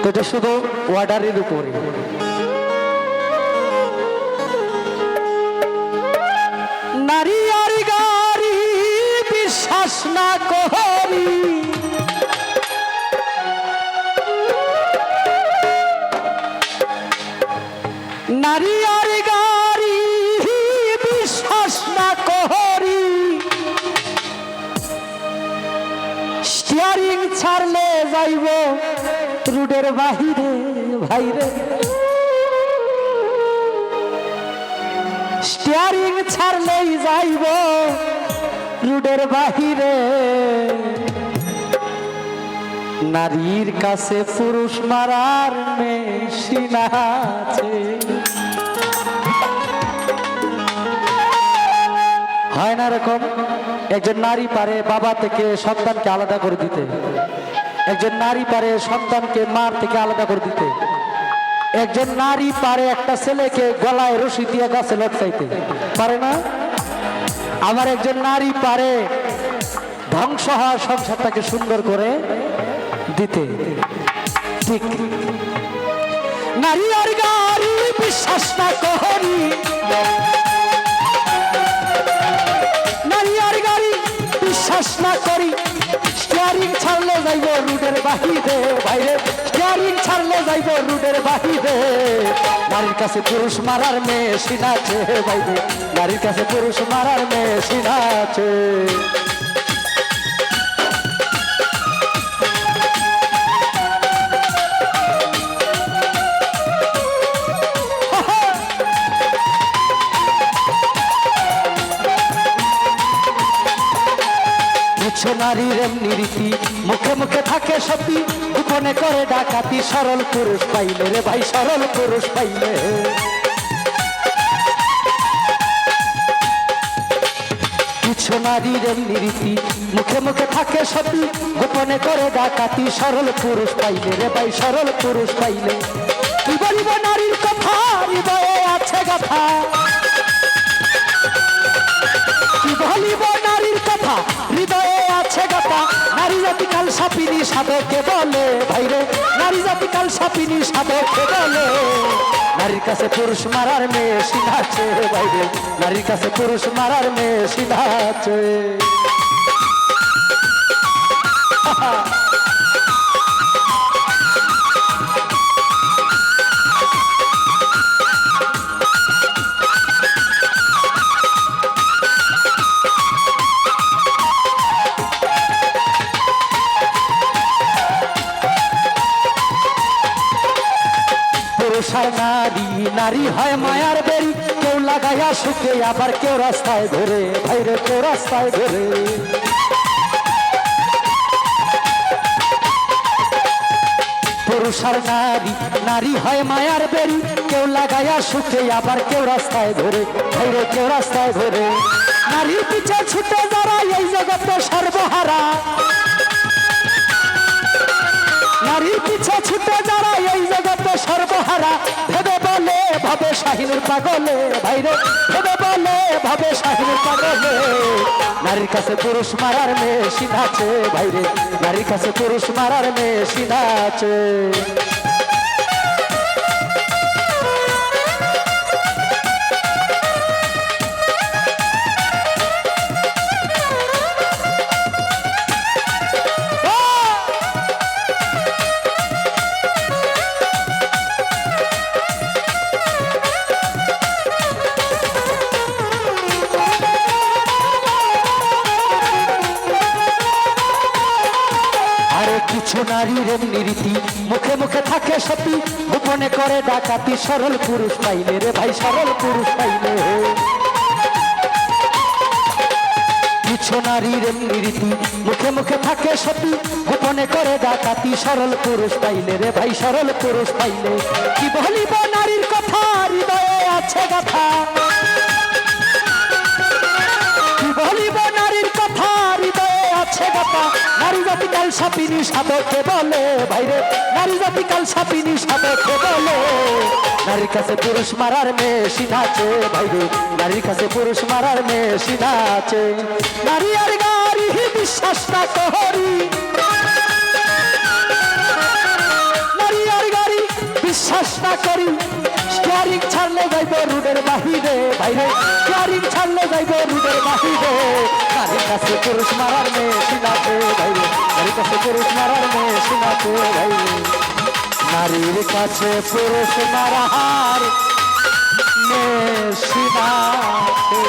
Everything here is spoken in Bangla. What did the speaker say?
তো এটা শুধু ওয়ার্ডারের উপরে নারী আর গাড়ি বিশ্বাস না করি রুডের বাহিরে, ভাইরে। স্টিয়ারিং ছাড়লেই যাইব রুডের বাহিরে। নারীর কাছে পুরুষ মারার মেশিন আছে। হয় না এরকম? একজন নারী পারে বাবা থেকে সন্তানকে আলাদা করে দিতে। একজন নারী পারে সন্তানকে মার থেকে আলাদা করে দিতে। একজন নারী পারে একটা ছেলেকে গলায় রশি দিয়ে গাছে লটকাইতে। পারে না? আমার একজন নারী পারে ধ্বংস হওয়া সংসারটাকে সুন্দর করে দিতে। ঠিক। নারী আর গাড়ি, বিশ্বাস না করি। বাহিরে, বাইরে। স্টিয়ারিং ছাড়লে যাইব রুডের বাহিরে। নারীর কাছে পুরুষ মারার মেশিন আছে, বাইরে। নারীর কাছে পুরুষ মারার মেশিন আছে। কিছু নারীর এমনি রীতি। মুখে মুখে থাকে সতী, গোপনে করে ডাকাতি। সরল পুরুষ পাইলে রে ভাই, সরল পুরুষ পাইলে। কিছু নারীর এমনি রীতি, মুখে মুখে থাকে সতী, গোপনে করে ডাকাতি। সরল পুরুষ পাইলে রে ভাই, সরল পুরুষ পাইলে। কি বলিব নারীর কথা? আছে গাথা। সাপিনী সাধকে বলে ভাইরে নারী জাতি কাল সাপিনী সাধকে বলে, নারীর কাছে পুরুষ মারার মেশিন আছে বাইরে নারীর কাছে পুরুষ মারার মেশিন আছে। পুরুষ নারী নারী হয় মায়ার বেরি কেউ লাগাইয়া সুখে, আবার কেউ রাস্তায় ঘুরে ভাইরে, কেউ রাস্তায় ঘুরে পুরুষ নারী নারী হয় মায়ার বেরি কেউ লাগাইয়া সুখে, আবার কেউ রাস্তায় ঘুরে ভাইরে, কেউ রাস্তায় ঘুরে নারীর পিছে ছুটে যারা, এই জগতে সর্বহারা। নারীর পিছে ছুটে যারা, এই জগতে সর্বহারা। ভেবে শাহিনুর পাগলে, ভাইরে, ভেবে বলে ভাবে শাহিনুর পাগলে। নারীর কাছে পুরুষ মারার মেশিন আছে, ভাইরে, নারীর কাছে পুরুষ মারার মেশিন আছে। কিছু নারীর রীতি মুখে মুখে থাকে সতী, গোপনে করে ডাকাতি সরল পুরুষ পাইলে রে ভাই, সরল পুরুষ পাইলে নারীর রীতি মুখে মুখে থাকে সতী, গোপনে করে ডাকাতি সরল পুরুষ পাইলে রে ভাই, সরল পুরুষ পাইলে। কি বলিব নারীর কথা? হৃদয়ে আছে গাথা। জাতি কাল সাপিনী সাধকে বলে ভাইরে নারী জাতি কাল সাপিনী সাধকে বলে নারীর কাছে পুরুষ মারার মেশিন আছে ভাইরে নারীর কাছে পুরুষ মারার মেশিন আছে নারী আর গাড়ি বিশ্বাস না করি নারী বিশ্বাস না করি স্টিয়ারিং ছাড়লে যাইব রুডের বাহিরে বাইরে স্টিয়ারিং ছাড়লে যাইব রুডের বাহিরে কাছে পুরুষ মারার মেয়ে সিনাতে ভাইরে নারী কাছে পুরুষ মারার মেয়ে সিনাতে ভাইরে নারীর কাছে পুরুষ মারার মেয়ে সিনাতে